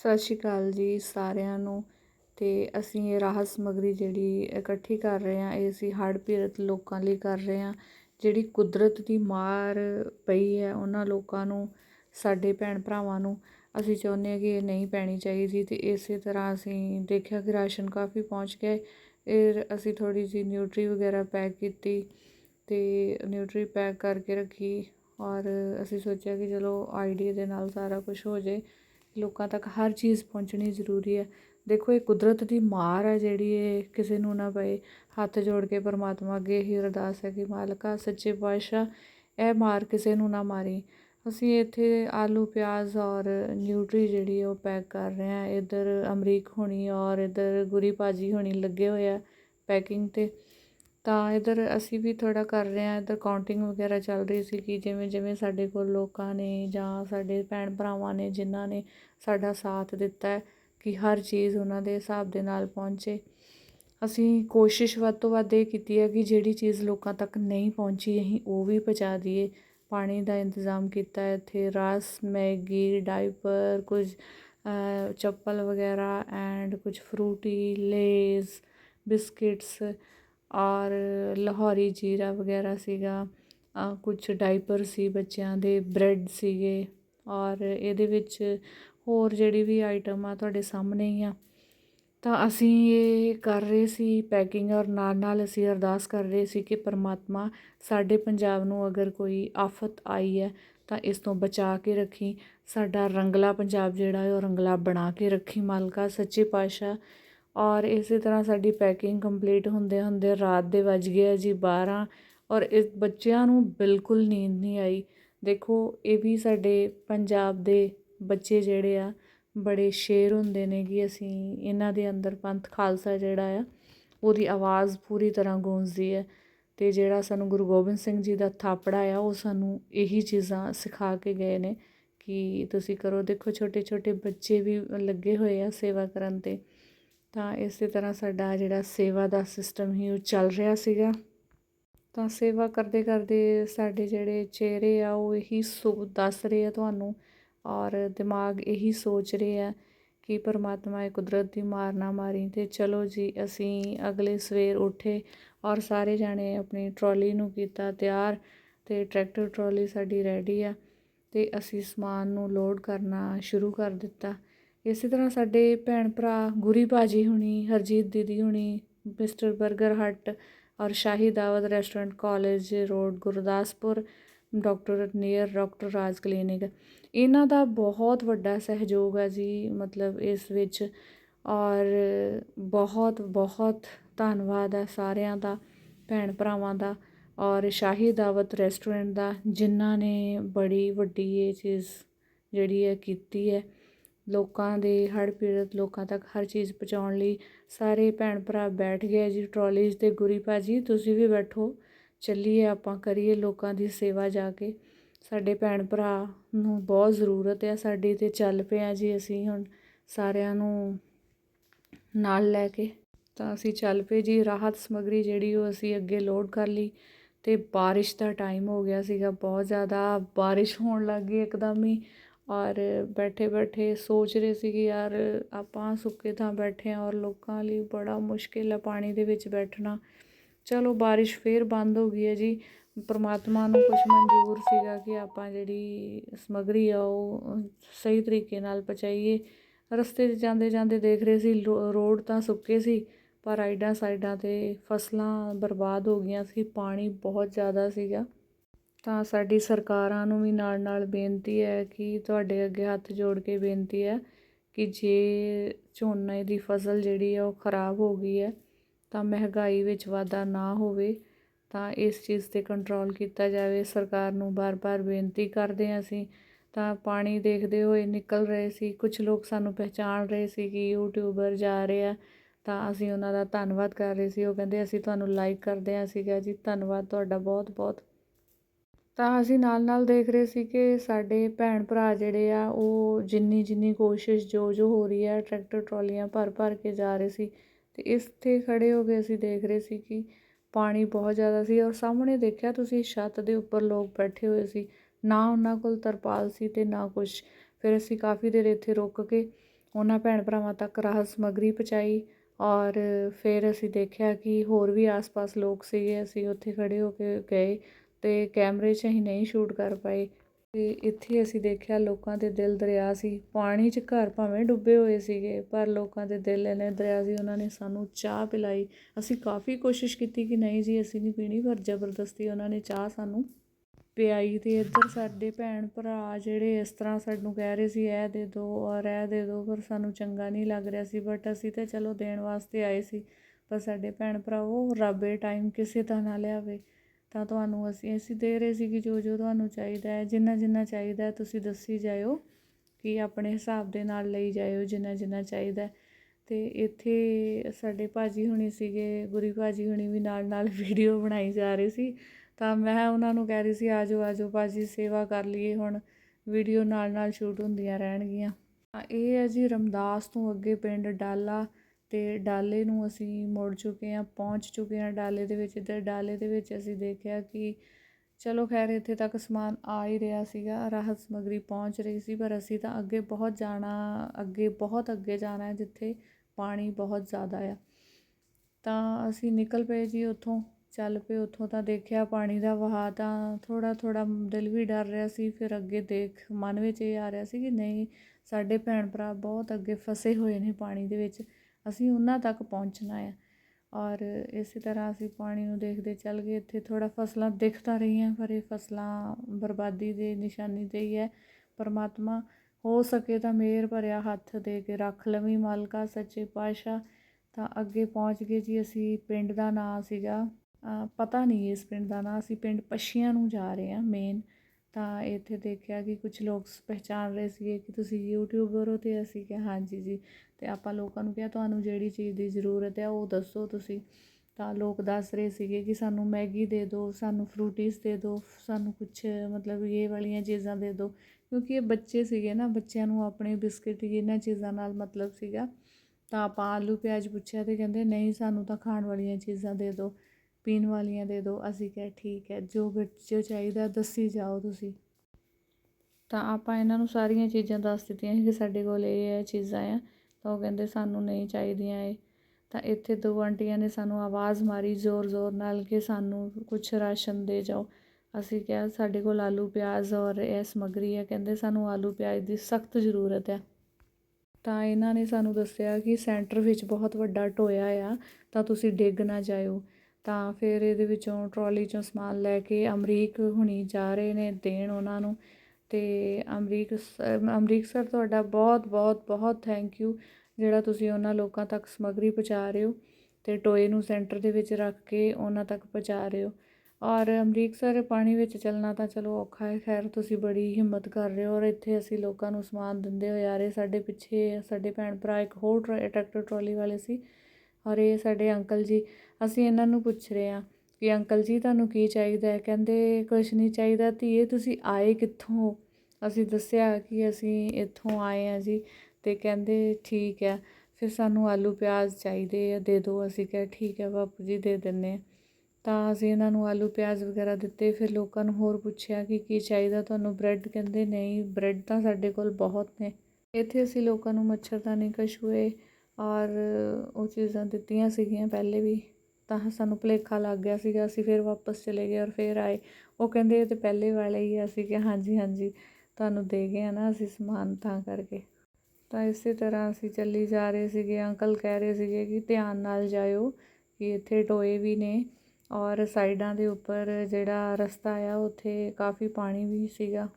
ਸਤਿ ਸ਼੍ਰੀ ਅਕਾਲ ਜੀ ਸਾਰਿਆਂ ਨੂੰ। ਤੇ ਅਸੀਂ ਇਹ ਰਾਹਤ ਸਮੱਗਰੀ ਜਿਹੜੀ ਇਕੱਠੀ ਕਰ ਰਹੇ ਹਾਂ, ਇਹ ਅਸੀਂ ਹੜ੍ਹ ਪੀੜਤ ਲੋਕਾਂ ਲਈ ਕਰ ਰਹੇ ਹਾਂ। ਜਿਹੜੀ ਕੁਦਰਤ ਦੀ ਮਾਰ ਪਈ ਹੈ, ਉਹਨਾਂ ਲੋਕਾਂ ਨੂੰ, ਸਾਡੇ ਭੈਣ ਭਰਾਵਾਂ ਨੂੰ, ਅਸੀਂ ਚਾਹੁੰਦੇ ਹਾਂ ਕਿ ਇਹ ਨਹੀਂ ਪੈਣੀ ਚਾਹੀਦੀ। ਤੇ ਇਸੇ ਤਰ੍ਹਾਂ ਅਸੀਂ ਦੇਖਿਆ ਕਿ ਰਾਸ਼ਨ ਕਾਫੀ ਪਹੁੰਚ ਗਏ ਫਿਰ ਅਸੀਂ ਥੋੜੀ ਜਿਹੀ ਨਿਊਟਰੀ ਵਗੈਰਾ ਪੈਕ ਕੀਤੀ, ਤੇ ਨਿਊਟਰੀ ਪੈਕ ਕਰਕੇ ਰੱਖੀ ਔਰ ਅਸੀਂ ਸੋਚਿਆ ਕਿ ਚਲੋ ਆਈਡੀਆ ਦੇ ਨਾਲ ਸਾਰਾ ਕੁਝ ਹੋ ਜੇ ਲੋਕਾਂ ਤੱਕ ਹਰ ਚੀਜ਼ ਪਹੁੰਚਣੀ ਜ਼ਰੂਰੀ ਹੈ। ਦੇਖੋ, ਇਹ ਕੁਦਰਤ ਦੀ ਮਾਰ ਹੈ ਜਿਹੜੀ ਇਹ ਕਿਸੇ ਨੂੰ ਨਾ ਪਏ। ਹੱਥ ਜੋੜ ਕੇ ਪਰਮਾਤਮਾ ਅੱਗੇ ਹੀ ਅਰਦਾਸ ਹੈ ਕਿ ਮਾਲਕਾ, ਸੱਚੇ ਪਾਤਸ਼ਾਹ, ਇਹ ਮਾਰ ਕਿਸੇ ਨੂੰ ਨਾ ਮਾਰੀ। ਅਸੀਂ ਇੱਥੇ ਆਲੂ, ਪਿਆਜ਼ ਔਰ ਨਿਊਟਰੀ ਜਿਹੜੀ ਉਹ ਪੈਕ ਕਰ ਰਹੇ ਹਾਂ। ਇੱਧਰ ਅਮਰੀਕ ਹੋਣੀ ਔਰ ਇੱਧਰ ਗੁਰੀ ਭਾਜੀ ਹੋਣੀ ਲੱਗੇ ਹੋਏ ਆ ਪੈਕਿੰਗ ਤੇ। ਤਾਂ ਇੱਧਰ ਅਸੀਂ ਵੀ ਥੋੜਾ ਕਰ ਰਹੇ ਹਾਂ, ਇੱਧਰ ਕਾਊਂਟਿੰਗ ਵਗੈਰਾ ਚੱਲ ਰਹੀ ਸੀ ਕਿ ਜਿਵੇਂ ਜਿਵੇਂ ਸਾਡੇ ਕੋਲ ਲੋਕਾਂ ਨੇ ਜਾਂ ਸਾਡੇ ਭੈਣ ਭਰਾਵਾਂ ਨੇ ਜਿਨ੍ਹਾਂ ਨੇ ਸਾਡਾ ਸਾਥ ਦਿੱਤਾ ਹੈ ਕਿ ਹਰ ਚੀਜ਼ ਉਹਨਾਂ ਦੇ ਹਿਸਾਬ ਦੇ ਨਾਲ ਪਹੁੰਚੇ। ਅਸੀਂ ਕੋਸ਼ਿਸ਼ ਵੱਧ ਤੋਂ ਵੱਧ ਇਹ ਕੀਤੀ ਹੈ ਕਿ ਜਿਹੜੀ ਚੀਜ਼ ਲੋਕਾਂ ਤੱਕ ਨਹੀਂ ਪਹੁੰਚੀ, ਅਸੀਂ ਉਹ ਵੀ ਪਹੁੰਚਾ ਦਈਏ। ਪਾਣੀ ਦਾ ਇੰਤਜ਼ਾਮ ਕੀਤਾ ਹੈ, ਇੱਥੇ ਰਸ, ਮੈਗੀ ਡਾਈਪਰ ਕੁਝ ਚੱਪਲ ਵਗੈਰਾ, ਐਂਡ ਕੁਝ ਫਰੂਟੀ, ਲੇਜ਼, ਬਿਸਕਿਟਸ ਔਰ ਲਾਹੌਰੀ ਜੀਰਾ ਵਗੈਰਾ ਸੀਗਾ ਕੁਛ ਡਾਈਪਰ ਸੀ ਬੱਚਿਆਂ ਦੇ, ਬ੍ਰੈਡ ਸੀਗੇ ਔਰ ਇਹਦੇ ਵਿੱਚ ਹੋਰ ਜਿਹੜੀ ਵੀ ਆਈਟਮ ਆ ਤੁਹਾਡੇ ਸਾਹਮਣੇ ਹੀ ਆ। ਤਾਂ ਅਸੀਂ ਇਹ ਕਰ ਰਹੇ ਸੀ ਪੈਕਿੰਗ ਔਰ ਨਾਲ ਨਾਲ ਅਸੀਂ ਅਰਦਾਸ ਕਰ ਰਹੇ ਸੀ ਕਿ ਪਰਮਾਤਮਾ ਸਾਡੇ ਪੰਜਾਬ ਨੂੰ ਅਗਰ ਕੋਈ ਆਫਤ ਆਈ ਹੈ ਤਾਂ ਇਸ ਤੋਂ ਬਚਾ ਕੇ ਰੱਖੀ। ਸਾਡਾ ਰੰਗਲਾ ਪੰਜਾਬ ਜਿਹੜਾ ਹੈ ਉਹ ਰੰਗਲਾ ਬਣਾ ਕੇ ਰੱਖੀ ਮਾਲਕਾ, ਸੱਚੇ ਪਾਤਸ਼ਾਹ। ਔਰ ਇਸੇ ਤਰ੍ਹਾਂ ਸਾਡੀ ਪੈਕਿੰਗ ਕੰਪਲੀਟ ਹੁੰਦੇ ਹੁੰਦੇ ਰਾਤ ਦੇ ਵੱਜ ਗਏ ਜੀ 12 ਔਰ ਇਸ ਬੱਚਿਆਂ ਨੂੰ ਬਿਲਕੁਲ ਨੀਂਦ ਨਹੀਂ ਆਈ। ਦੇਖੋ, ਇਹ ਵੀ ਸਾਡੇ ਪੰਜਾਬ ਦੇ ਬੱਚੇ ਜਿਹੜੇ ਆ, ਬੜੇ ਸ਼ੇਰ ਹੁੰਦੇ ਨੇ ਕਿ ਅਸੀਂ ਇਹਨਾਂ ਦੇ ਅੰਦਰ ਪੰਥ ਖਾਲਸਾ ਜਿਹੜਾ ਆ, ਉਹਦੀ ਆਵਾਜ਼ ਪੂਰੀ ਤਰ੍ਹਾਂ ਗੂੰਜਦੀ ਹੈ ਤੇ ਜਿਹੜਾ ਸਾਨੂੰ ਗੁਰੂ ਗੋਬਿੰਦ ਸਿੰਘ ਜੀ ਦਾ ਥਾਪੜਾ ਆ, ਉਹ ਸਾਨੂੰ ਇਹੀ ਚੀਜ਼ਾਂ ਸਿਖਾ ਕੇ ਗਏ ਨੇ ਕਿ ਤੁਸੀਂ ਕਰੋ। ਦੇਖੋ ਛੋਟੇ ਛੋਟੇ ਬੱਚੇ ਵੀ ਲੱਗੇ ਹੋਏ ਆ ਸੇਵਾ ਕਰਨ ਤੇ। ਤਾਂ ਇਸੇ ਤਰ੍ਹਾਂ ਸਾਡਾ ਜਿਹੜਾ ਸੇਵਾ ਦਾ ਸਿਸਟਮ ਹੀ ਉਹ ਚੱਲ ਰਿਹਾ ਸੀਗਾ। ਤਾਂ ਸੇਵਾ ਕਰਦੇ ਕਰਦੇ ਸਾਡੇ ਜਿਹੜੇ ਚਿਹਰੇ ਆ, ਉਹ ਇਹੀ ਸੋ ਦੱਸ ਰਹੇ ਆ ਤੁਹਾਨੂੰ ਔਰ ਦਿਮਾਗ ਇਹੀ ਸੋਚ ਰਹੇ ਆ ਕਿ ਪਰਮਾਤਮਾ ਇਹ ਕੁਦਰਤ ਦੀ ਮਾਰ ਨਾ ਮਾਰੀ ਤੇ ਚਲੋ ਜੀ, ਅਸੀਂ ਅਗਲੇ ਸਵੇਰ ਉੱਠੇ ਔਰ ਸਾਰੇ ਜਾਣੇ ਆਪਣੀ ਟਰਾਲੀ ਨੂੰ ਕੀਤਾ ਤਿਆਰ ਤੇ ਟਰੈਕਟਰ ਟਰਾਲੀ ਸਾਡੀ ਰੈਡੀ ਆ ਤੇ ਅਸੀਂ ਸਮਾਨ ਨੂੰ ਲੋਡ ਕਰਨਾ ਸ਼ੁਰੂ ਕਰ ਦਿੱਤਾ। ਇਸੇ ਤਰ੍ਹਾਂ ਸਾਡੇ ਭੈਣ ਭਰਾ ਗੁਰੀ ਭਾਅ ਜੀ ਹੁਣੀ, ਹਰਜੀਤ ਦੀਦੀ ਹੁਣੀ, ਮਿਸਟਰ ਬਰਗਰ ਹੱਟ ਔਰ Shahi Dawat restaurant, college road, Gurdaspur, doctor near, doctor Raj clinic. ਇਹਨਾਂ ਦਾ ਬਹੁਤ ਵੱਡਾ ਸਹਿਯੋਗ ਹੈ ਜੀ, ਮਤਲਬ ਇਸ ਵਿੱਚ ਔਰ ਬਹੁਤ ਬਹੁਤ ਧੰਨਵਾਦ ਹੈ ਸਾਰਿਆਂ ਦਾ, ਭੈਣ ਭਰਾਵਾਂ ਦਾ ਔਰ ਸ਼ਾਹੀ ਦਾਵਤ ਰੈਸਟੋਰੈਂਟ ਦਾ, ਜਿਨ੍ਹਾਂ ਨੇ ਬੜੀ ਵੱਡੀ ਇਹ ਚੀਜ਼ ਜਿਹੜੀ ਹੈ ਕੀਤੀ ਹੈ। ਲੋਕਾਂ ਦੇ, ਹੜ੍ਹ ਪੀੜਤ ਲੋਕਾਂ ਤੱਕ ਹਰ ਚੀਜ਼ ਪਹੁੰਚਾਉਣ ਲਈ ਸਾਰੇ ਭੈਣ ਭਰਾ ਬੈਠ ਗਏ ਜੀ ਟਰਾਲੀਜ਼ ਤੇ ਗੁਰੀ ਭਾਅ ਜੀ ਤੁਸੀਂ ਵੀ ਬੈਠੋ। ਚੱਲੀਏ ਆਪਾਂ, ਕਰੀਏ ਲੋਕਾਂ ਦੀ ਸੇਵਾ ਜਾ ਕੇ। ਸਾਡੇ ਭੈਣ ਭਰਾ ਨੂੰ ਬਹੁਤ ਜ਼ਰੂਰਤ ਹੈ ਸਾਡੀ ਤੇ ਚੱਲ ਪਏ ਹਾਂ ਜੀ ਅਸੀਂ ਹੁਣ ਸਾਰਿਆਂ ਨੂੰ ਨਾਲ ਲੈ ਕੇ। ਤਾਂ ਅਸੀਂ ਚੱਲ ਪਏ ਜੀ, ਰਾਹਤ ਸਮੱਗਰੀ ਜਿਹੜੀ ਉਹ ਅਸੀਂ ਅੱਗੇ ਲੋਡ ਕਰ ਲਈ ਅਤੇ ਬਾਰਿਸ਼ ਦਾ ਟਾਈਮ ਹੋ ਗਿਆ ਸੀਗਾ, ਬਹੁਤ ਜ਼ਿਆਦਾ ਬਾਰਿਸ਼ ਹੋਣ ਲੱਗ ਗਈ ਇੱਕਦਮ ਹੀ। ਔਰ ਬੈਠੇ ਬੈਠੇ ਸੋਚ ਰਹੇ ਸੀ ਕਿ ਯਾਰ ਆਪਾਂ ਸੁੱਕੇ ਥਾਂ ਬੈਠੇ ਹਾਂ ਔਰ ਲੋਕਾਂ ਲਈ ਬੜਾ ਮੁਸ਼ਕਿਲ ਹੈ ਪਾਣੀ ਦੇ ਵਿੱਚ ਬੈਠਣਾ। ਚਲੋ ਬਾਰਿਸ਼ ਫੇਰ ਬੰਦ ਹੋ ਗਈ ਹੈ ਜੀ। ਪਰਮਾਤਮਾ ਨੂੰ ਕੁਝ ਮਨਜ਼ੂਰ ਸੀਗਾ ਕਿ ਆਪਾਂ ਜਿਹੜੀ ਸਮਗਰੀ ਆ ਉਹ ਸਹੀ ਤਰੀਕੇ ਨਾਲ ਪਹੁੰਚਾਈਏ। ਰਸਤੇ 'ਚ ਜਾਂਦੇ ਜਾਂਦੇ ਦੇਖ ਰਹੇ ਸੀ ਰੋਡ ਤਾਂ ਸੁੱਕੇ ਸੀ, ਪਰ ਆਈਡਾਂ ਸਾਈਡਾਂ ਤੇ ਫਸਲਾਂ ਬਰਬਾਦ ਹੋ ਗਈਆਂ ਸੀ, ਪਾਣੀ ਬਹੁਤ ਜ਼ਿਆਦਾ ਸੀਗਾ। ਤਾਂ ਸਾਡੀ ਸਰਕਾਰਾਂ ਨੂੰ ਵੀ ਨਾਲ ਨਾਲ ਬੇਨਤੀ ਹੈ ਕਿ ਤੁਹਾਡੇ ਅੱਗੇ ਹੱਥ ਜੋੜ ਕੇ ਬੇਨਤੀ ਹੈ ਕਿ ਜੇ ਝੋਨੇ ਦੀ ਫਸਲ ਜਿਹੜੀ ਆ ਉਹ ਖਰਾਬ ਹੋ ਗਈ ਹੈ, ਤਾਂ ਮਹਿੰਗਾਈ ਵਿੱਚ ਵਾਧਾ ਨਾ ਹੋਵੇ, ਤਾਂ ਇਸ ਚੀਜ਼ ਤੇ ਕੰਟਰੋਲ ਕੀਤਾ ਜਾਵੇ। ਸਰਕਾਰ ਨੂੰ ਬਾਰ-ਬਾਰ ਬੇਨਤੀ ਕਰਦੇ ਹਾਂ ਅਸੀਂ, ਤਾਂ ਪਾਣੀ ਦੇਖਦੇ ਹੋਏ ਨਿਕਲ ਰਹੇ ਸੀ, ਕੁਝ ਲੋਕ ਸਾਨੂੰ ਪਹਿਚਾਣ ਰਹੇ ਸੀ ਕਿ ਯੂਟਿਊਬਰ ਜਾ ਰਹੇ ਆ ਤਾਂ ਅਸੀਂ ਉਹਨਾਂ ਦਾ ਧੰਨਵਾਦ ਕਰ ਰਹੇ ਸੀ। ਉਹ ਕਹਿੰਦੇ, ਅਸੀਂ ਤੁਹਾਨੂੰ ਲਾਈਕ ਕਰਦੇ ਹਾਂ। ਅਸੀਂ ਕਿਹਾ, ਜੀ, ਧੰਨਵਾਦ, ਤੁਹਾਡਾ ਬਹੁਤ-ਬਹੁਤ ਤਾਂ ਅਸੀਂ ਨਾਲ ਨਾਲ ਦੇਖ ਰਹੇ ਸੀ ਕਿ ਸਾਡੇ ਭੈਣ ਭਰਾ ਜਿਹੜੇ ਆ, ਉਹ ਜਿੰਨੀ ਜਿੰਨੀ ਕੋਸ਼ਿਸ਼ ਜੋ ਜੋ ਹੋ ਰਹੀ ਹੈ ਟਰੈਕਟਰ, ਟਰਾਲੀਆਂ ਭਰ ਭਰ ਕੇ ਜਾ ਰਹੇ ਸੀ ਅਤੇ ਇਸ ਤੇ ਖੜੇ ਹੋ ਕੇ ਅਸੀਂ ਦੇਖ ਰਹੇ ਸੀ ਕਿ ਪਾਣੀ ਬਹੁਤ ਜ਼ਿਆਦਾ ਸੀ ਔਰ ਸਾਹਮਣੇ ਦੇਖਿਆ ਤੁਸੀਂ ਛੱਤ ਦੇ ਉੱਪਰ ਲੋਕ ਬੈਠੇ ਹੋਏ ਸੀ। ਨਾ ਉਹਨਾਂ ਕੋਲ ਤਰਪਾਲ ਸੀ ਅਤੇ ਨਾ ਕੁਛ। ਫਿਰ ਅਸੀਂ ਕਾਫੀ ਦੇਰ ਇੱਥੇ ਰੁਕ ਕੇ ਉਹਨਾਂ ਭੈਣ ਭਰਾਵਾਂ ਤੱਕ ਰਾਹਤ ਸਮੱਗਰੀ ਪਹੁੰਚਾਈ ਔਰ ਫਿਰ ਅਸੀਂ ਦੇਖਿਆ ਕਿ ਹੋਰ ਵੀ ਆਸ-ਪਾਸ ਲੋਕ ਸੀਗੇ। ਅਸੀਂ ਉੱਥੇ ਖੜ੍ਹੇ ਹੋ ਕੇ ਗਏ ਅਤੇ ਕੈਮਰੇ 'ਚ ਅਸੀਂ ਨਹੀਂ ਸ਼ੂਟ ਕਰ ਪਾਏ। ਅਤੇ ਇੱਥੇ ਅਸੀਂ ਦੇਖਿਆ ਲੋਕਾਂ ਦੇ ਦਿਲ ਦਰਿਆ ਸੀ। ਪਾਣੀ 'ਚ ਘਰ ਭਾਵੇਂ ਡੁੱਬੇ ਹੋਏ ਸੀਗੇ, ਪਰ ਲੋਕਾਂ ਦੇ ਦਿਲ ਇੰਨੇ ਦਰਿਆ ਸੀ, ਉਹਨਾਂ ਨੇ ਸਾਨੂੰ ਚਾਹ ਪਿਲਾਈ। ਅਸੀਂ ਕਾਫੀ ਕੋਸ਼ਿਸ਼ ਕੀਤੀ ਕਿ ਨਹੀਂ ਜੀ, ਅਸੀਂ ਨਹੀਂ ਪੀਣੀ, ਪਰ ਜ਼ਬਰਦਸਤੀ ਉਹਨਾਂ ਨੇ ਚਾਹ ਸਾਨੂੰ ਪਿਆਈ। ਅਤੇ ਇੱਧਰ ਸਾਡੇ ਭੈਣ ਭਰਾ ਜਿਹੜੇ ਇਸ ਤਰ੍ਹਾਂ ਸਾਨੂੰ ਕਹਿ ਰਹੇ ਸੀ, ਇਹ ਦੇ ਦਿਓ ਔਰ ਇਹ ਦੇ ਦਿਓ ਪਰ ਸਾਨੂੰ ਚੰਗਾ ਨਹੀਂ ਲੱਗ ਰਿਹਾ ਸੀ ਬਟ ਅਸੀਂ ਤਾਂ ਚਲੋ ਦੇਣ ਵਾਸਤੇ ਆਏ ਸੀ। ਪਰ ਸਾਡੇ ਭੈਣ ਭਰਾ ਭਰਾਵੋ ਰੱਬੇ ਟਾਈਮ ਕਿਸੇ ਦਾ ਨਾ ਲਿਆਵੇ। ਤਾਂ ਤੁਹਾਨੂੰ ਅਸੀਂ ਅਸੀਂ ਦੇ ਰਹੇ ਸੀ ਕਿ ਜੋ ਜੋ ਤੁਹਾਨੂੰ ਚਾਹੀਦਾ ਹੈ, ਜਿੰਨਾ ਜਿੰਨਾ ਚਾਹੀਦਾ ਤੁਸੀਂ ਦੱਸੀ ਜਾਇਓ ਕਿ ਆਪਣੇ ਹਿਸਾਬ ਦੇ ਨਾਲ ਲਈ ਜਾਇਓ ਜਿੰਨਾ ਜਿੰਨਾ ਚਾਹੀਦਾ ਹੈ। ਤੇ ਇੱਥੇ ਸਾਡੇ ਭਾਜੀ ਹੁਣੀ ਸੀਗੇ, ਗੁਰੀ ਭਾਜੀ ਹੁਣੀ ਵੀ ਨਾਲ ਨਾਲ ਵੀਡੀਓ ਬਣਾਈ ਜਾ ਰਹੀ ਸੀ। ਤਾਂ ਮੈਂ ਉਹਨਾਂ ਨੂੰ ਕਹਿ ਰਹੀ ਸੀ, ਆਜੋ ਆਜੋ ਭਾਜੀ, ਸੇਵਾ ਕਰ ਲਈਏ ਹੁਣ, ਵੀਡੀਓ ਨਾਲ ਨਾਲ ਸ਼ੂਟ ਹੁੰਦੀਆਂ ਰਹਿਣਗੀਆਂ। ਤਾਂ ਇਹ ਹੈ ਜੀ ਰਮਦਾਸ ਤੋਂ ਅੱਗੇ ਪਿੰਡ ਡਾਲਾ। ਅਤੇ ਡਾਲੇ ਨੂੰ ਅਸੀਂ ਮੁੜ ਚੁੱਕੇ ਹਾਂ, ਪਹੁੰਚ ਚੁੱਕੇ ਹਾਂ ਡਾਲੇ ਦੇ ਵਿੱਚ ਤੇ ਡਾਲੇ ਦੇ ਵਿੱਚ ਅਸੀਂ ਦੇਖਿਆ ਕਿ ਚਲੋ ਖੈਰ ਇੱਥੇ ਤੱਕ ਸਮਾਨ ਆ ਹੀ ਰਿਹਾ ਸੀਗਾ, ਰਾਹਤ ਸਮੱਗਰੀ ਪਹੁੰਚ ਰਹੀ ਸੀ, ਪਰ ਅਸੀਂ ਤਾਂ ਅੱਗੇ ਬਹੁਤ ਜਾਣਾ, ਅੱਗੇ ਬਹੁਤ ਅੱਗੇ ਜਾਣਾ ਹੈ, ਜਿੱਥੇ ਪਾਣੀ ਬਹੁਤ ਜ਼ਿਆਦਾ ਆ। ਤਾਂ ਅਸੀਂ ਨਿਕਲ ਪਏ ਜੀ ਉੱਥੋਂ, ਚੱਲ ਪਏ ਉੱਥੋਂ ਤਾਂ ਦੇਖਿਆ ਪਾਣੀ ਦਾ ਵਹਾਅ ਤਾਂ ਥੋੜਾ ਥੋੜਾ ਦਿਲ ਵੀ ਡਰ ਰਿਹਾ ਸੀ, ਫਿਰ ਅੱਗੇ ਦੇਖ ਮਨ ਵਿੱਚ ਇਹ ਆ ਰਿਹਾ ਸੀ ਕਿ ਨਹੀਂ, ਸਾਡੇ ਭੈਣ ਭਰਾ ਬਹੁਤ ਅੱਗੇ ਫਸੇ ਹੋਏ ਨੇ ਪਾਣੀ ਦੇ ਵਿੱਚ। ਅਸੀਂ ਉਹਨਾਂ ਤੱਕ ਪਹੁੰਚਣਾ ਹੈ ਔਰ ਇਸੇ ਤਰ੍ਹਾਂ ਅਸੀਂ ਪਾਣੀ ਨੂੰ ਦੇਖਦੇ ਚੱਲ ਗਏ। ਇੱਥੇ ਥੋੜਾ ਫਸਲਾਂ ਦਿਖਦਾ ਰਹੀਆਂ, ਪਰ ਇਹ ਫਸਲਾਂ ਬਰਬਾਦੀ ਦੇ ਨਿਸ਼ਾਨੀ ਤੇ ਹੀ ਹੈ। ਪਰਮਾਤਮਾ ਹੋ ਸਕੇ ਤਾਂ ਮਿਹਰ ਭਰਿਆ ਹੱਥ ਦੇ ਕੇ ਰੱਖ ਲਵੀਂ ਮਾਲਕਾ, ਸੱਚੇ ਪਾਤਸ਼ਾਹ। ਤਾਂ ਅੱਗੇ ਪਹੁੰਚ ਗਏ ਜੀ ਅਸੀਂ ਪਿੰਡ ਦਾ ਨਾਂ ਸੀਗਾ। ਪਤਾ ਨਹੀਂ ਇਸ ਪਿੰਡ ਦਾ ਨਾਂ। ਅਸੀਂ ਪਿੰਡ ਪੱਛੀਆਂ ਨੂੰ ਜਾ ਰਹੇ ਹਾਂ ਮੇਨ ਤਾਂ ਇੱਥੇ ਦੇਖਿਆ ਕਿ ਕੁਝ ਲੋਕ ਪਹਿਚਾਣ ਰਹੇ ਸੀਗੇ ਕਿ ਤੁਸੀਂ ਯੂਟਿਊਬਰ ਹੋ ਅਤੇ ਅਸੀਂ ਕਿਹਾ, ਹਾਂਜੀ ਜੀ। ਅਤੇ ਆਪਾਂ ਲੋਕਾਂ ਨੂੰ ਕਿਹਾ, ਤੁਹਾਨੂੰ ਜਿਹੜੀ ਚੀਜ਼ ਦੀ ਜ਼ਰੂਰਤ ਹੈ, ਉਹ ਦੱਸੋ ਤੁਸੀਂ। ਤਾਂ ਲੋਕ ਦੱਸ ਰਹੇ ਸੀਗੇ ਕਿ ਸਾਨੂੰ ਮੈਗੀ ਦੇ ਦਿਓ, ਸਾਨੂੰ ਫਰੂਟੀਜ਼ ਦੇ ਦਿਓ, ਸਾਨੂੰ ਕੁਛ ਮਤਲਬ ਇਹ ਵਾਲੀਆਂ ਚੀਜ਼ਾਂ ਦੇ ਦਿਓ। ਕਿਉਂਕਿ ਇਹ ਬੱਚੇ ਸੀਗੇ ਨਾ, ਬੱਚਿਆਂ ਨੂੰ ਆਪਣੇ ਬਿਸਕਿਟ ਇਹਨਾਂ ਚੀਜ਼ਾਂ ਨਾਲ ਮਤਲਬ ਸੀਗਾ। ਤਾਂ ਆਪਾਂ ਆਲੂ ਪਿਆਜ਼ ਪੁੱਛਿਆ ਤੇ ਕਹਿੰਦੇ, ਨਹੀਂ, ਸਾਨੂੰ ਤਾਂ ਖਾਣ ਵਾਲੀਆਂ ਚੀਜ਼ਾਂ ਦੇ ਦਿਓ। ਪੀਣ ਵਾਲੀਆਂ ਦੇ ਦਿਓ। ਅਸੀਂ ਕਿਹਾ, ਠੀਕ ਹੈ, ਜੋ ਬੱਚੇ ਚਾਹੀਦਾ ਦੱਸੀ ਜਾਓ ਤੁਸੀਂ। ਤਾਂ ਆਪਾਂ ਇਹਨਾਂ ਨੂੰ ਸਾਰੀਆਂ ਚੀਜ਼ਾਂ ਦੱਸ ਦਿੱਤੀਆਂ ਸੀ ਕਿ ਸਾਡੇ ਕੋਲ ਇਹ ਇਹ ਚੀਜ਼ਾਂ ਆ। ਤਾਂ ਉਹ ਕਹਿੰਦੇ, ਸਾਨੂੰ ਨਹੀਂ ਚਾਹੀਦੀਆਂ ਇਹ। ਤਾਂ ਇੱਥੇ ਦੋ ਆਂਟੀਆਂ ਨੇ ਸਾਨੂੰ ਆਵਾਜ਼ ਮਾਰੀ ਜ਼ੋਰ-ਜ਼ੋਰ ਨਾਲ ਕਿ ਸਾਨੂੰ ਕੁਝ ਰਾਸ਼ਨ ਦੇ ਜਾਓ। ਅਸੀਂ ਕਿਹਾ, ਸਾਡੇ ਕੋਲ ਆਲੂ ਪਿਆਜ਼ ਔਰ ਇਹ ਸਮੱਗਰੀ ਹੈ ਕਹਿੰਦੇ, ਸਾਨੂੰ ਆਲੂ ਪਿਆਜ਼ ਦੀ ਸਖਤ ਜ਼ਰੂਰਤ ਹੈ ਤਾਂ ਇਹਨਾਂ ਨੇ ਸਾਨੂੰ ਦੱਸਿਆ ਕਿ ਸੈਂਟਰ ਵਿੱਚ ਬਹੁਤ ਵੱਡਾ ਟੋਇਆ ਆ। ਤਾਂ ਤੁਸੀਂ ਡਿੱਗ ਨਾ ਜਾਇਓ। ਤਾਂ ਫਿਰ ਇਹਦੇ ਵਿੱਚੋਂ ਟਰਾਲੀ ਚੋਂ ਸਮਾਨ ਲੈ ਕੇ ਅਮਰੀਕ ਹੁਣੀ ਜਾ ਰਹੇ ਨੇ ਦੇਣ ਉਹਨਾਂ ਨੂੰ। ਅਤੇ ਅਮਰੀਕ ਸ- ਅਮਰੀਕ ਸਰ ਤੁਹਾਡਾ ਬਹੁਤ ਬਹੁਤ ਬਹੁਤ ਥੈਂਕ ਯੂ ਜਿਹੜਾ ਤੁਸੀਂ ਉਹਨਾਂ ਲੋਕਾਂ ਤੱਕ ਸਮੱਗਰੀ ਪਹੁੰਚਾ ਰਹੇ ਹੋ ਅਤੇ ਟੋਏ ਨੂੰ ਸੈਂਟਰ ਦੇ ਵਿੱਚ ਰੱਖ ਕੇ ਉਹਨਾਂ ਤੱਕ ਪਹੁੰਚਾ ਰਹੇ ਹੋ। ਔਰ ਅਮਰੀਕ ਸਰ ਪਾਣੀ ਵਿੱਚ ਚੱਲਣਾ ਤਾਂ ਚਲੋ ਔਖਾ ਹੈ। ਖੈਰ, ਤੁਸੀਂ ਬੜੀ ਹਿੰਮਤ ਕਰ ਰਹੇ ਹੋ ਔਰ ਇੱਥੇ ਅਸੀਂ ਲੋਕਾਂ ਨੂੰ ਸਮਾਨ ਦਿੰਦੇ ਹੋਏ ਆ ਰਹੇ। ਸਾਡੇ ਪਿੱਛੇ ਸਾਡੇ ਭੈਣ ਭਰਾ ਇੱਕ ਹੋਰ ਟਰੈ- ਟਰੈਕਟਰ ਟਰਾਲੀ ਵਾਲੇ ਸੀ। ਔਰ ਇਹ ਸਾਡੇ ਅੰਕਲ ਜੀ, ਅਸੀਂ ਇਹਨਾਂ ਨੂੰ ਪੁੱਛ ਰਹੇ ਹਾਂ ਕਿ ਅੰਕਲ ਜੀ ਤੁਹਾਨੂੰ ਕੀ ਚਾਹੀਦਾ ਹੈ? ਕਹਿੰਦੇ ਕੁਛ ਨਹੀਂ ਚਾਹੀਦਾ ਧੀਏ, ਤੁਸੀਂ ਆਏ ਕਿੱਥੋਂ? ਅਸੀਂ ਦੱਸਿਆ ਕਿ ਅਸੀਂ ਇੱਥੋਂ ਆਏ ਹਾਂ ਜੀ ਤੇ ਕਹਿੰਦੇ ਠੀਕ ਹੈ, ਫਿਰ ਸਾਨੂੰ ਆਲੂ ਪਿਆਜ਼ ਚਾਹੀਦੇ ਆ, ਦੇ ਦਿਓ। ਅਸੀਂ ਕਿਹਾ ਠੀਕ ਹੈ ਬਾਪੂ ਜੀ, ਦੇ ਦਿੰਨੇ ਹਾਂ। ਤਾਂ ਅਸੀਂ ਇਹਨਾਂ ਨੂੰ ਆਲੂ ਪਿਆਜ਼ ਵਗੈਰਾ ਦਿੱਤੇ, ਫਿਰ ਲੋਕਾਂ ਨੂੰ ਹੋਰ ਪੁੱਛਿਆ ਕਿ ਕੀ ਚਾਹੀਦਾ ਤੁਹਾਨੂੰ? ਬ੍ਰੈਡ? ਕਹਿੰਦੇ ਨਹੀਂ, ਬ੍ਰੈਡ ਤਾਂ ਸਾਡੇ ਕੋਲ ਬਹੁਤ ਨੇ। ਇੱਥੇ ਅਸੀਂ ਲੋਕਾਂ ਨੂੰ ਮੱਛਰਦਾਨੀ ਕਛੂਏ ਔਰ ਉਹ ਚੀਜ਼ਾਂ ਦਿੱਤੀਆਂ ਸੀਗੀਆਂ ਪਹਿਲੇ ਵੀ, ਤਾਂ ਸਾਨੂੰ ਭੁਲੇਖਾ ਲੱਗ ਗਿਆ ਸੀਗਾ, ਅਸੀਂ ਫਿਰ ਵਾਪਸ ਚਲੇ ਗਏ ਔਰ ਫਿਰ ਆਏ। ਉਹ ਕਹਿੰਦੇ ਇਹ ਤਾਂ ਪਹਿਲੇ ਵਾਲੇ ਹੀ ਆ, ਅਸੀਂ ਕਿ ਹਾਂਜੀ ਹਾਂਜੀ, ਤੁਹਾਨੂੰ ਦੇ ਗਏ ਆ ਨਾ ਅਸੀਂ ਸਮਾਨ ਤਾਂ ਕਰਕੇ। ਤਾਂ ਇਸੇ ਤਰ੍ਹਾਂ ਅਸੀਂ ਚੱਲੀ ਜਾ ਰਹੇ ਸੀਗੇ, ਅੰਕਲ ਕਹਿ ਰਹੇ ਸੀਗੇ ਕਿ ਧਿਆਨ ਨਾਲ ਜਾਇਓ, ਕਿ ਇੱਥੇ ਟੋਏ ਵੀ ਨੇ ਔਰ ਸਾਈਡਾਂ ਦੇ ਉੱਪਰ ਜਿਹੜਾ ਰਸਤਾ ਆ, ਉੱਥੇ ਕਾਫੀ ਪਾਣੀ ਵੀ ਸੀਗਾ।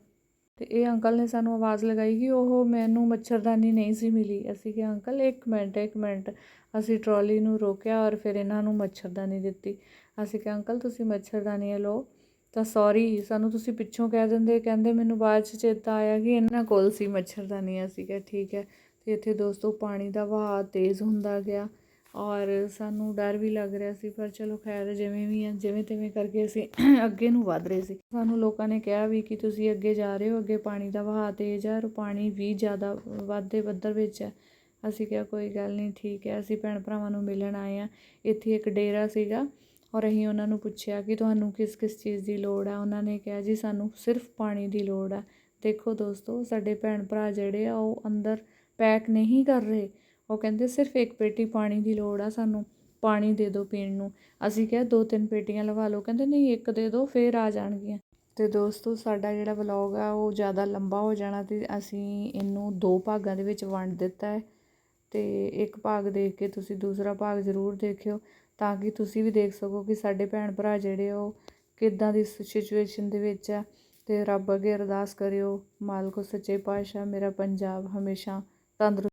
ਤੇ ਇਹ ਅੰਕਲ ਨੇ ਸਾਨੂੰ ਆਵਾਜ਼ ਲਗਾਈ ਕਿ ਉਹ ਮੈਨੂੰ ਮੱਛਰਦਾਨੀ ਨਹੀਂ ਸੀ ਮਿਲੀ। ਅਸੀਂ ਕਿਹਾ, ਅੰਕਲ, ਇੱਕ ਮਿੰਟ ਇੱਕ ਮਿੰਟ। ਅਸੀਂ ਟਰਾਲੀ ਨੂੰ ਰੋਕਿਆ ਔਰ ਫਿਰ ਇਹਨਾਂ ਨੂੰ ਮੱਛਰਦਾਨੀ ਦਿੱਤੀ। ਅਸੀਂ ਕਿਹਾ, ਅੰਕਲ, ਤੁਸੀਂ ਮੱਛਰਦਾਨੀ ਲਓ। ਤਾਂ ਸੌਰੀ ਸਾਨੂੰ ਤੁਸੀਂ ਪਿੱਛੋਂ ਕਹਿ ਦਿੰਦੇ। ਕਹਿੰਦੇ, ਮੈਨੂੰ ਬਾਅਦ 'ਚ ਚੇਤਾ ਆਇਆ ਕਿ ਇਹਨਾਂ ਕੋਲ ਸੀ ਮੱਛਰਦਾਨੀ ਅਸੀਂ ਕਿਹਾ, ਠੀਕ ਹੈ। ਤੇ ਇੱਥੇ ਦੋਸਤੋ, ਪਾਣੀ ਦਾ ਵਹਾਅ ਤੇਜ਼ ਹੁੰਦਾ ਗਿਆ। ਔਰ ਸਾਨੂੰ ਡਰ ਵੀ ਲੱਗ ਰਿਹਾ ਸੀ, ਪਰ ਚਲੋ ਖੈਰ ਜਿਵੇਂ ਵੀ ਆ, ਜਿਵੇਂ ਤਿਵੇਂ ਕਰਕੇ ਅਸੀਂ ਅੱਗੇ ਨੂੰ ਵਧ ਰਹੇ ਸੀ। ਸਾਨੂੰ ਲੋਕਾਂ ਨੇ ਕਿਹਾ ਵੀ ਕਿ ਤੁਸੀਂ ਅੱਗੇ ਜਾ ਰਹੇ ਹੋ, ਅੱਗੇ ਪਾਣੀ ਦਾ ਵਹਾਅ ਤੇਜ਼ ਹੈ ਔਰ ਪਾਣੀ ਵੀ ਜ਼ਿਆਦਾ ਵਾਧੇ ਪੱਧਰ ਵਿੱਚ ਹੈ ਅਸੀਂ ਕਿਹਾ, ਕੋਈ ਗੱਲ ਨਹੀਂ, ਠੀਕ ਹੈ, ਅਸੀਂ ਭੈਣ ਭਰਾਵਾਂ ਨੂੰ ਮਿਲਣ ਆਏ ਆ ਇੱਥੇ ਇੱਕ ਡੇਰਾ ਸੀਗਾ ਔਰ ਅਸੀਂ ਉਹਨਾਂ ਨੂੰ ਪੁੱਛਿਆ ਕਿ ਤੁਹਾਨੂੰ ਕਿਸ ਕਿਸ ਚੀਜ਼ ਦੀ ਲੋੜ ਹੈ ਉਹਨਾਂ ਨੇ ਕਿਹਾ, ਜੀ ਸਾਨੂੰ ਸਿਰਫ ਪਾਣੀ ਦੀ ਲੋੜ ਹੈ ਦੇਖੋ ਦੋਸਤੋ, ਸਾਡੇ ਭੈਣ ਭਰਾ ਜਿਹੜੇ ਆ, ਉਹ ਅੰਦਰ ਪੈਕ ਨਹੀਂ ਕਰ ਰਹੇ। ਉਹ ਕਹਿੰਦੇ, ਸਿਰਫ ਇੱਕ ਪੇਟੀ ਪਾਣੀ ਦੀ ਲੋੜ ਆ, ਸਾਨੂੰ ਪਾਣੀ ਦੇ ਦਿਓ ਪੀਣ ਨੂੰ। ਅਸੀਂ ਕਿਹਾ, ਦੋ ਤਿੰਨ ਪੇਟੀਆਂ ਲਵਾ ਲਓ। ਕਹਿੰਦੇ, ਨਹੀਂ, ਇੱਕ ਦੇ ਦਿਓ, ਫੇਰ ਆ ਜਾਣਗੀਆਂ। ਤੇ ਦੋਸਤੋ, ਸਾਡਾ ਜਿਹੜਾ ਵਲੌਗ ਆ, ਉਹ ਜ਼ਿਆਦਾ ਲੰਬਾ ਹੋ ਜਾਣਾ ਤੇ ਅਸੀਂ ਇਹਨੂੰ ਦੋ ਭਾਗਾਂ ਦੇ ਵਿੱਚ ਵੰਡ ਦਿੱਤਾ ਹੈ। ਤੇ ਇੱਕ ਭਾਗ ਦੇਖ ਕੇ ਤੁਸੀਂ ਦੂਸਰਾ ਭਾਗ ਜ਼ਰੂਰ ਦੇਖਿਓ, ਤਾਂ ਕਿ ਤੁਸੀਂ ਵੀ ਦੇਖ ਸਕੋ ਕਿ ਸਾਡੇ ਭੈਣ ਭਰਾ ਜਿਹੜੇ ਉਹ ਕਿੱਦਾਂ ਦੀ ਸਿਚੁਏਸ਼ਨ ਦੇ ਵਿੱਚ ਆ। ਤੇ ਰੱਬ ਅੱਗੇ ਅਰਦਾਸ ਕਰਿਓ, ਮਾਲਕੋ ਸੱਚੇ ਪਾਤਸ਼ਾਹ, ਮੇਰਾ ਪੰਜਾਬ ਹਮੇਸ਼ਾ ਤੰਦਰੁਸਤ